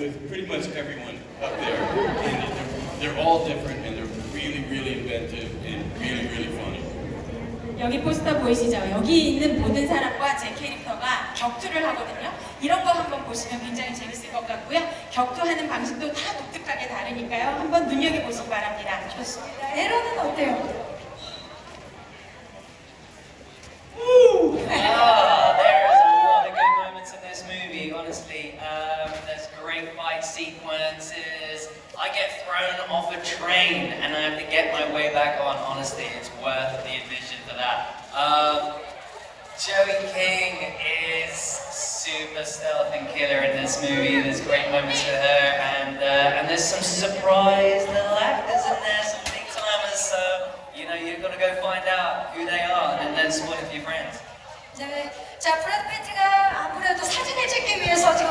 with pretty much everyone up there. And they're, they're all different and they're really, really inventive and really, really funny. 여기 포스터 보이시죠? 여기 있는 모든 사람과 제 캐릭터가 격투를 하거든요. 이런 거 한번 보시면 굉장히 재밌을 것 같고요. 격투하는 방식도 다 독특하게 다르니까요. 한번 눈여겨보시기 바랍니다. 좋습니다. 에러는 어때요? sequences. I get thrown off a train and I have to get my way back on. Honestly, it's worth the admission for that. Um, Joey King is super stealth and killer in this movie. There's great moments with her, and uh, and there's some surprise little actors in there, some big timers. So you know you're gonna go find out who they are, and then spoil it for your friends. 네. 자, 브래드 피트가 아무래도 사진을 찍기 위해서 지금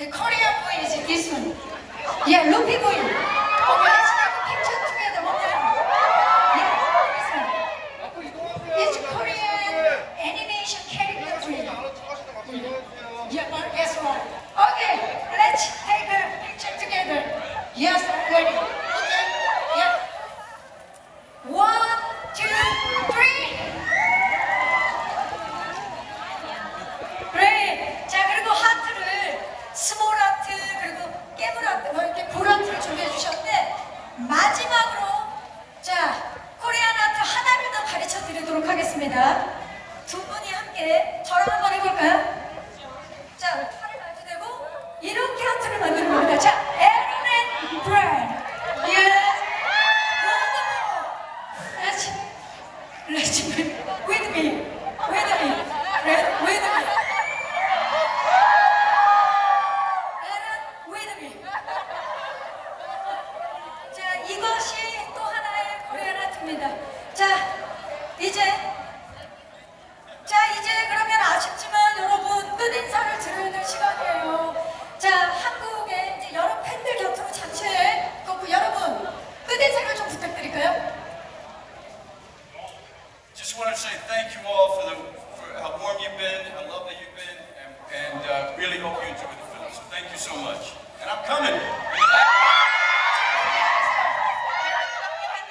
The Korean boy is this one. Yeah, Luffy boy. Okay, let's take a picture together. One time. Yeah, this one. It's Korean animation character boy. Yeah, one, yes, one. Okay, let's take a picture together. Yes, I'm ready. Okay, yeah. One, two, three. 그래. 자 그리고 하트를 스몰 하트 그리고 깨물 하트 뭐 이렇게 볼 하트를 준비해 주셨는데 마지막으로 자 코리안 하트 하나를 더 가르쳐 드리도록 하겠습니다. 두 분이 함께 저랑 한번 해볼까요? 자 팔을 마주대고 이렇게 하트를 만드는 겁니다. 자 에런 앤 브랜. Yes. Wonderful. Let's let's with me, with me, Fred, with me. Aaron, with me. 자, 이것이 또 하나의 코리안 아트입니다. 자, 이제 자, 이제 그러면 아쉽지만 여러분 끝인사를 드려야 될 시간이에요. 자, 한국의 이제 여러 팬들 곁으로 자체 그 여러분 끝인사를 좀 부탁드릴까요? Just want to say thank you all for, the, for how warm you've been, how lovely you've been, and, and uh, really hope you enjoyed the film. So thank you so much. Coming.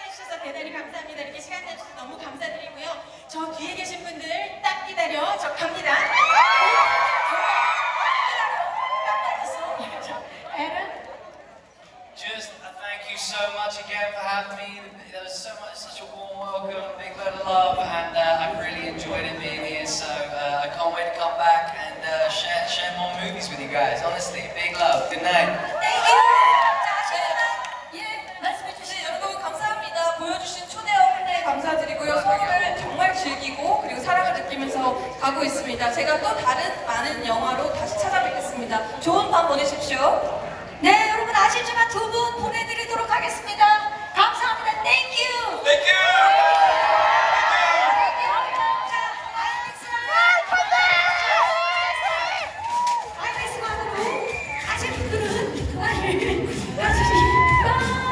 해주셔서 대단히 감사합니다. 이렇게 시간 내주셔서 너무 감사드리고요. 저 뒤에 계신 분들 딱 기다려. 저 갑니다. Just uh, thank you so much again for having me. There was so much, such a warm welcome, big load of love, and uh, I've really enjoyed it being here. So uh, I 즐기고 그리고 사랑을 느끼면서 가고 있습니다. 제가 또 다른 많은 영화로 다시 찾아뵙겠습니다. 좋은 밤 보내십시오. 네, 여러분 아쉽지만 두 분 보내드리도록 하겠습니다.